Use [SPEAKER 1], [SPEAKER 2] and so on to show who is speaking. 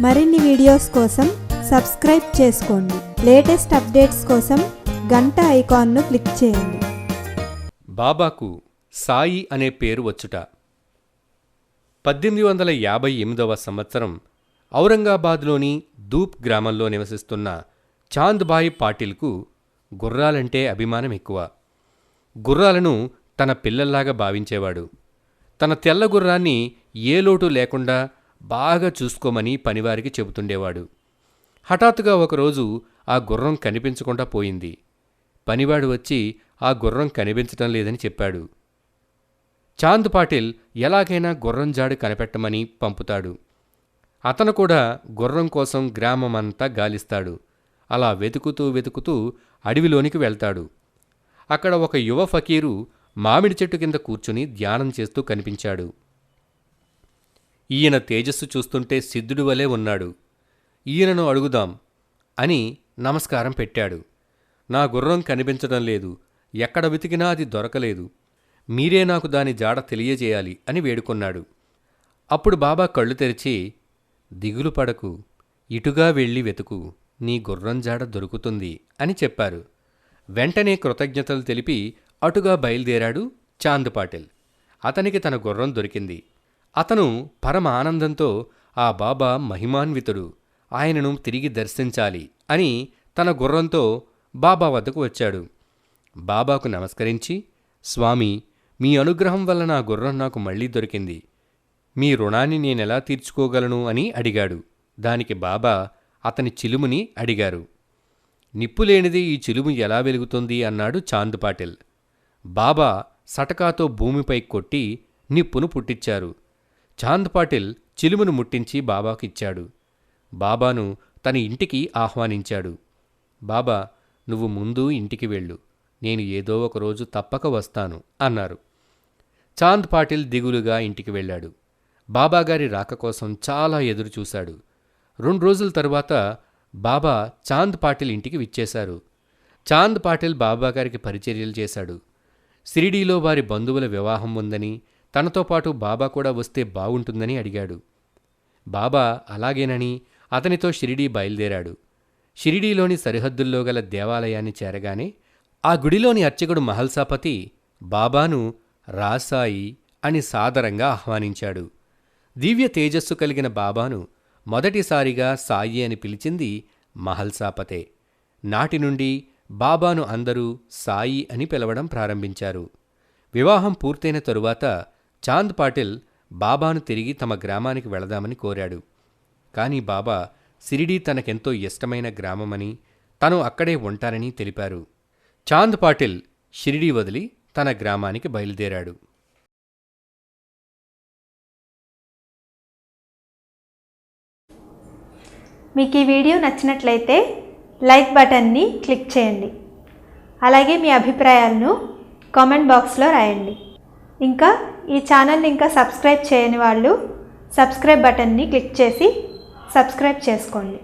[SPEAKER 1] మరిన్ని వీడియోస్ కోసం సబ్స్క్రైబ్ చేసుకోండి. లేటెస్ట్ అప్డేట్స్ కోసం గంట ఐకాన్ను క్లిక్ చేయండి.
[SPEAKER 2] బాబాకు సాయి అనే పేరు వచ్చుట. పద్దెనిమిది వందల యాభై ఎనిమిదవ సంవత్సరం ఔరంగాబాద్లోని దూప్ గ్రామంలో నివసిస్తున్న చాంద్బాయి పాటిల్కు గుర్రాలంటే అభిమానం ఎక్కువ. గుర్రాలను తన పిల్లల్లాగా భావించేవాడు. తన తెల్ల గుర్రాన్ని ఏ లోటు లేకుండా బాగా చూసుకోమని పనివారికి చెబుతుండేవాడు. హఠాత్తుగా ఒకరోజు ఆ గుర్రం కనిపించకుండా పోయింది. పనివాడు వచ్చి ఆ గుర్రం కనిపించటం లేదని చెప్పాడు. చాంద్ పాటిల్ ఎలాగైనా గుర్రం జాడు కనిపెట్టమని పంపుతాడు. అతను కూడా గుర్రం కోసం గ్రామమంతా గాలిస్తాడు. అలా వెతుకుతూ వెతుకుతూ అడవిలోనికి వెళ్తాడు. అక్కడ ఒక యువ ఫకీరు మామిడి చెట్టు కింద కూర్చుని ధ్యానం చేస్తూ కనిపించాడు. ఈయన తేజస్సు చూస్తుంటే సిద్ధుడు వలె ఉన్నాడు. ఈయనను అడుగుదాం అని నమస్కారం పెట్టాడు. నా గుర్రం కనిపించడం లేదు. ఎక్కడ వెతికినా అది దొరకలేదు. మీరే నాకు దాని జాడ తెలియజేయాలి అని వేడుకొన్నాడు. అప్పుడు బాబా కళ్ళు తెరిచి దిగులు పడకు. ఇటుగా వెళ్ళి వెతుకు. నీ గుర్రం జాడ దొరుకుతుంది అని చెప్పారు. వెంటనే కృతజ్ఞతలు తెలిపి అటుగా బయలుదేరాడు చాంద్ పాటిల్. అతనికి తన గుర్రం దొరికింది. అతను పరమ ఆనందంతో ఆ బాబా మహిమాన్వితుడు ఆయనను తిరిగి దర్శించాలి అని తన గుర్రంతో బాబా వద్దకు వచ్చాడు. బాబాకు నమస్కరించి స్వామి మీ అనుగ్రహం వల్ల నా గుర్రం నాకు మళ్ళీ దొరికింది. మీ రుణాన్ని నేనెలా తీర్చుకోగలను అని అడిగాడు. దానికి బాబా అతని చిలుముని అడిగారు. నిప్పులేనిది ఈ చిలుము ఎలా వెలుగుతుంది అన్నాడు చాంద్ పాటిల్ బాబా సటకాతో భూమిపై కొట్టి నిప్పును పుట్టించారు చాంద్ పాటిల్ చిలుమును ముట్టించి బాబాకిచ్చాడు. బాబాను తన ఇంటికి ఆహ్వానించాడు. బాబా నువ్వు ముందు ఇంటికి వెళ్ళు. నేను ఏదో ఒక రోజు తప్పక వస్తాను అన్నారు. చాంద్ పాటిల్ దిగులుగా ఇంటికి వెళ్ళాడు. బాబాగారి రాక కోసం చాలా ఎదురుచూశాడు రెండు రోజుల తరువాత బాబా చాంద్ పాటిల్ ఇంటికి విచ్చేశారు. చాంద్ పాటిల్ బాబాగారికి పరిచర్యలు చేశాడు. షిరిడీలో వారి బంధువుల వివాహం ఉందని తనతో పాటు బాబా కూడా వస్తే బాగుంటుందని అడిగాడు. బాబా అలాగేనని అతనితో షిరిడీ బయలుదేరాడు. షిరిడీలోని సరిహద్దుల్లో గల దేవాలయాన్ని చేరగానే ఆ గుడిలోని అర్చకుడు మహల్సాపతి బాబాను రాసాయి అని సాదరంగా ఆహ్వానించాడు. దివ్య తేజస్సు కలిగిన బాబాను మొదటిసారిగా సాయి అని పిలిచింది మహల్సాపతే. నాటి నుండి బాబాను అందరూ సాయి అని పిలవడం ప్రారంభించారు. వివాహం పూర్తయిన తరువాత చాంద్ పాటిల్ బాబాను తిరిగి తమ గ్రామానికి వెళదామని కోరాడు. కానీ బాబా సిరిడీ తనకెంతో ఇష్టమైన గ్రామమని తను అక్కడే ఉంటానని తెలిపారు. చాంద్ పాటిల్ షిరిడీ వదిలి తన గ్రామానికి బయలుదేరాడు.
[SPEAKER 1] మీకు ఈ వీడియో నచ్చినట్లయితే లైక్ బటన్ని క్లిక్ చేయండి. అలాగే మీ అభిప్రాయాలను కామెంట్ బాక్స్లో రాయండి. ఇంకా ఈ ఛానల్ని ఇంకా సబ్స్క్రైబ్ చేయని వాళ్ళు సబ్స్క్రైబ్ బటన్ని క్లిక్ చేసి సబ్స్క్రైబ్ చేసుకోండి.